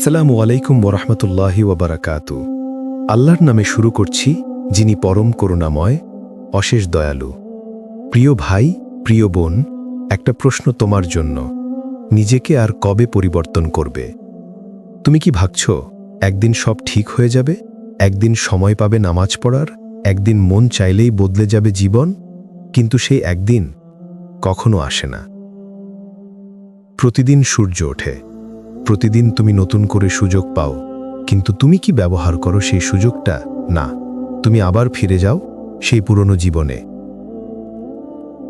সালামু আলাইকুম ওরহমতুল্লাহি ওবরাকাতু আল্লাহর নামে শুরু করছি, যিনি পরম করুণাময়, অশেষ দয়ালু। প্রিয় ভাই, প্রিয় বোন, একটা প্রশ্ন তোমার জন্য। নিজেকে আর কবে পরিবর্তন করবে? তুমি কি ভাবছ, একদিন সব ঠিক হয়ে যাবে? একদিন সময় পাবে নামাজ পড়ার? একদিন মন চাইলেই বদলে যাবে জীবন? কিন্তু সেই একদিন কখনো আসে না। প্রতিদিন সূর্য ওঠে। প্রতিদিন তুমি নতুন করে সুযোগ পাও। কিন্তু তুমি কি ব্যবহার করো সেই সুযোগটা? না। তুমি আবার ফিরে যাও সেই পুরনো জীবনে।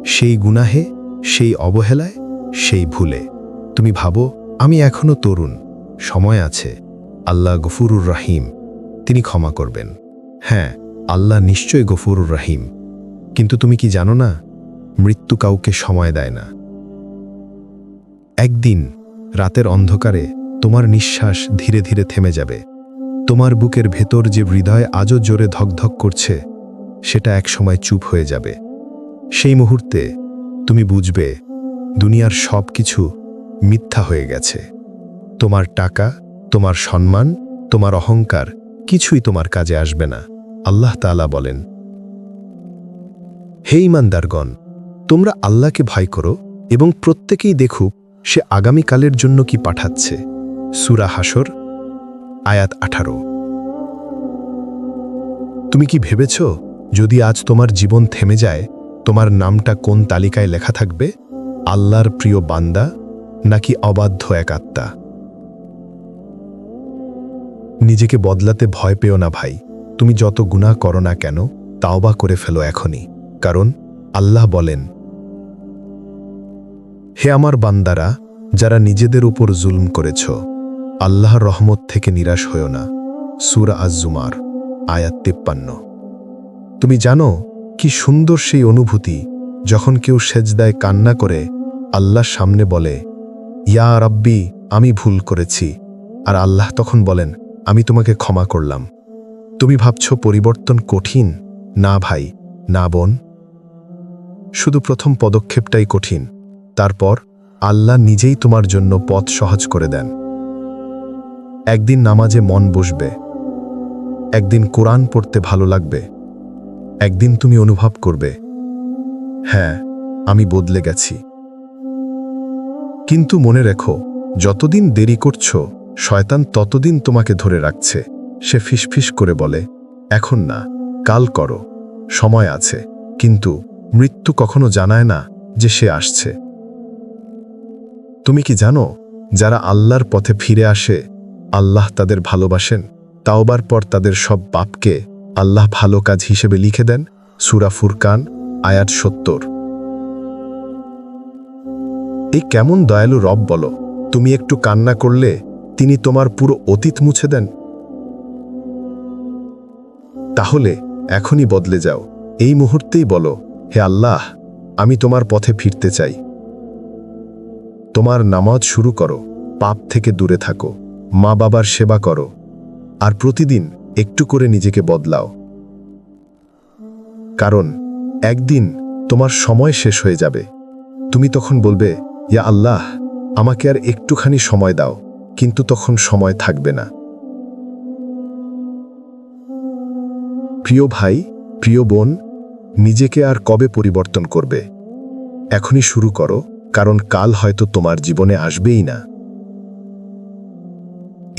সেই গুনাহে, সেই অবহেলায়, সেই ভুলে। তুমি ভাবো, আমি এখনও তরুণ। সময় আছে। আল্লাহ গফুরুর রাহিম। তিনি ক্ষমা করবেন। হ্যাঁ আল্লাহ নিশ্চয় গফুরুর রাহিম। কিন্তু তুমি কি জানো না? মৃত্যু কাউকে সময় দেয় না। একদিন রাতের অন্ধকারে তোমার নিঃশ্বাস ধীরে ধীরে থেমে যাবে। তোমার বুকের ভেতর যে হৃদয় আজও জোরে ধকধক করছে, সেটা একসময় চুপ হয়ে যাবে। সেই মুহূর্তে তুমি বুঝবে দুনিয়ার সব কিছু মিথ্যা হয়ে গেছে। তোমার টাকা, তোমার সম্মান, তোমার অহংকার কিছুই তোমার কাজে আসবে না, আল্লাহ তাআলা বলেন। হে ইমানদারগণ তোমরা আল্লাহকে ভয় করো এবং প্রত্যেকেই দেখুক সে আগামীকালের জন্য কি পাঠাচ্ছে? সুরা হাসর আয়াত আঠারো। তুমি কি ভেবেছ, যদি আজ তোমার জীবন থেমে যায়, তোমার নামটা কোন তালিকায় লেখা থাকবে? আল্লাহর প্রিয় বান্দা নাকি অবাধ্য এক আত্মা? নিজেকে বদলাতে ভয় পেও না ভাই। তুমি যত গুনাহ করো না কেন, তাওবা করে ফেলো এখনই। কারণ আল্লাহ বলেন হে আমার বান্দারা, যারা নিজেদের উপর জুলম করেছ, আল্লাহর রহমত থেকে নিরাশ হও না। সুরা আজজুমার, আয়াত তিপ্পান্ন। তুমি জানো কি সুন্দর সেই অনুভূতি যখন কেউ সেজদায় কান্না করে, আল্লাহর সামনে বলে, ইয়া রাব্বি, আমি ভুল করেছি। আর আল্লাহ তখন বলেন, আমি তোমাকে ক্ষমা করলাম। তুমি ভাবছ পরিবর্তন কঠিন? না ভাই, না বোন। শুধু প্রথম পদক্ষেপটাই কঠিন। তারপর আল্লাহ নিজেই তোমার জন্য পথ সহজ করে দেন। একদিন নামাজে মন বসবে। একদিন কোরআন পড়তে ভালো লাগবে। একদিন তুমি অনুভব করবে হ্যাঁ আমি বদলে গেছি। কিন্তু মনে রেখো, যতদিন দেরি করছ, শয়তান ততদিন তোমাকে ধরে রাখছে। সে ফিসফিস করে বলে, এখন না, কাল করো, সময় আছে। কিন্তু মৃত্যু কখনো জানায় না যে সে আসছে। তুমি কি জানো, যারা আল্লাহর পথে ফিরে আসে, আল্লাহ তাদের ভালোবাসেন? তাওবার পর তাদের সব পাপকে আল্লাহ ভালো কাজ হিসেবে লিখে দেন, সুরা ফুরকান, আয়াত সত্তর। এই কেমন দয়ালু রব বলো, তুমি একটু কান্না করলে তিনি তোমার পুরো অতীত মুছে দেন? তাহলে এখনই বদলে যাও। এই মুহূর্তেই বলো, হে আল্লাহ, আমি তোমার পথে ফিরতে চাই। তোমার নামাজ শুরু করো, পাপ থেকে দূরে থাকো, মা বাবার সেবা করো, আর প্রতিদিন একটু করে নিজেকে বদলাও। কারণ, একদিন তোমার সময় শেষ হয়ে যাবে। তুমি তখন বলবে, ইয়া আল্লাহ, আমাকে আর একটুখানি সময় দাও। কিন্তু তখন সময় থাকবে না। প্রিয় ভাই, প্রিয় বোন, নিজেকে আর কবে পরিবর্তন করবে? এখনই শুরু করো কারণ কাল হয়তো তোমার জীবনে আসবেই না।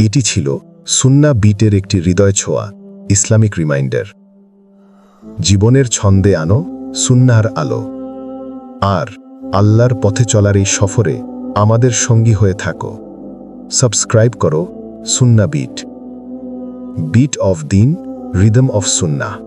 এটি ছিল সুন্না বিটের একটি হৃদয় ছোঁয়া, ইসলামিক রিমাইন্ডার। জীবনের ছন্দে আনো সুন্নার আলো। আর আল্লাহর পথে চলার এই সফরে আমাদের সঙ্গী হয়ে থাকো। সাবস্ক্রাইব করো সুন্না বিট। বিট অফ দিন, রিদম অফ সুন্না।